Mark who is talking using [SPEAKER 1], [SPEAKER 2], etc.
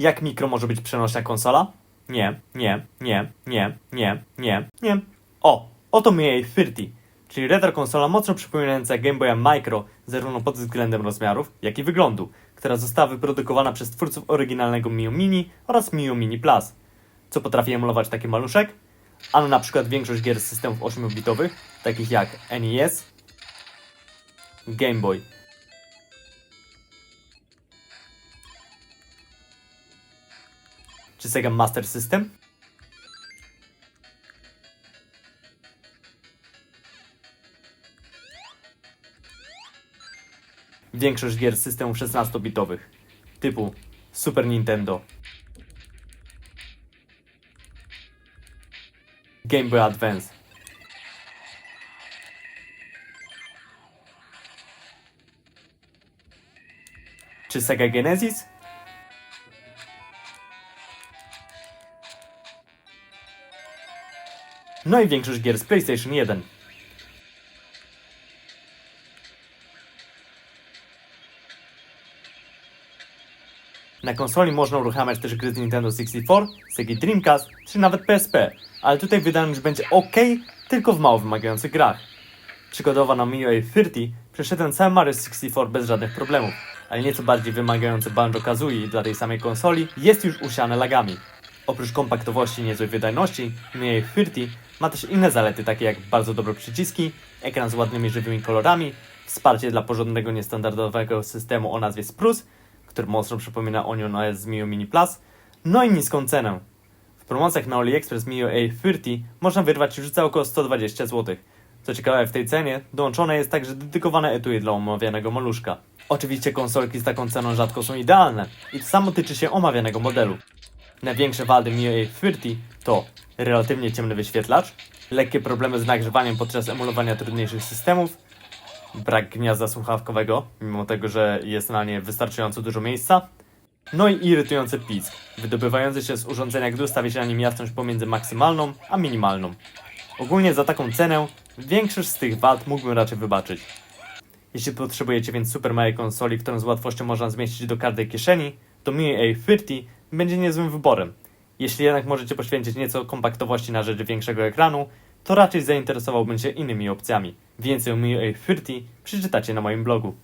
[SPEAKER 1] Jak mikro może być przenośna konsola? Nie, nie, nie, nie, nie, nie, nie. O, oto mi A30, czyli retro konsola mocno przypominająca Game Boya Micro zarówno pod względem rozmiarów, jak i wyglądu, która została wyprodukowana przez twórców oryginalnego Mio Mini oraz Mio Mini Plus. Co potrafi emulować taki maluszek? Ano na przykład większość gier z systemów 8-bitowych, takich jak NES, Game Boy. Czy Sega Master System? Większość gier z systemów 16-bitowych, typu Super Nintendo, Game Boy Advance, czy Sega Genesis? No i większość gier z PlayStation 1. Na konsoli można uruchamiać też gry z Nintendo 64, Sega Dreamcast czy nawet PSP, ale tutaj wydajność będzie ok, tylko w mało wymagających grach. Przygodowa na Mio A30 przeszedłem cały Mario 64 bez żadnych problemów, ale nieco bardziej wymagający Banjo-Kazooie dla tej samej konsoli jest już usiane lagami. Oprócz kompaktowości i niezłej wydajności, Mio A30 ma też inne zalety takie jak bardzo dobre przyciski, ekran z ładnymi żywymi kolorami, wsparcie dla porządnego niestandardowego systemu o nazwie Spruce, który mocno przypomina Onion OS z Mio Mini Plus, no i niską cenę. W promocjach na AliExpress Mio A30 można wyrwać już za około 120 zł. Co ciekawe, w tej cenie dołączone jest także dedykowane etui dla omawianego maluszka. Oczywiście konsolki z taką ceną rzadko są idealne i to samo tyczy się omawianego modelu. Największe wady Mio A30 to relatywnie ciemny wyświetlacz, lekkie problemy z nagrzewaniem podczas emulowania trudniejszych systemów, brak gniazda słuchawkowego, mimo tego, że jest na nie wystarczająco dużo miejsca, no i irytujący pisk, wydobywający się z urządzenia, gdy ustawi się na nim jasność pomiędzy maksymalną a minimalną. Ogólnie za taką cenę większość z tych wad mógłbym raczej wybaczyć. Jeśli potrzebujecie więc super małej konsoli, którą z łatwością można zmieścić do każdej kieszeni, to Mi A30 będzie niezłym wyborem. Jeśli jednak możecie poświęcić nieco kompaktowości na rzecz większego ekranu, to raczej zainteresowałbym się innymi opcjami. Więcej o Mi A30 przeczytacie na moim blogu.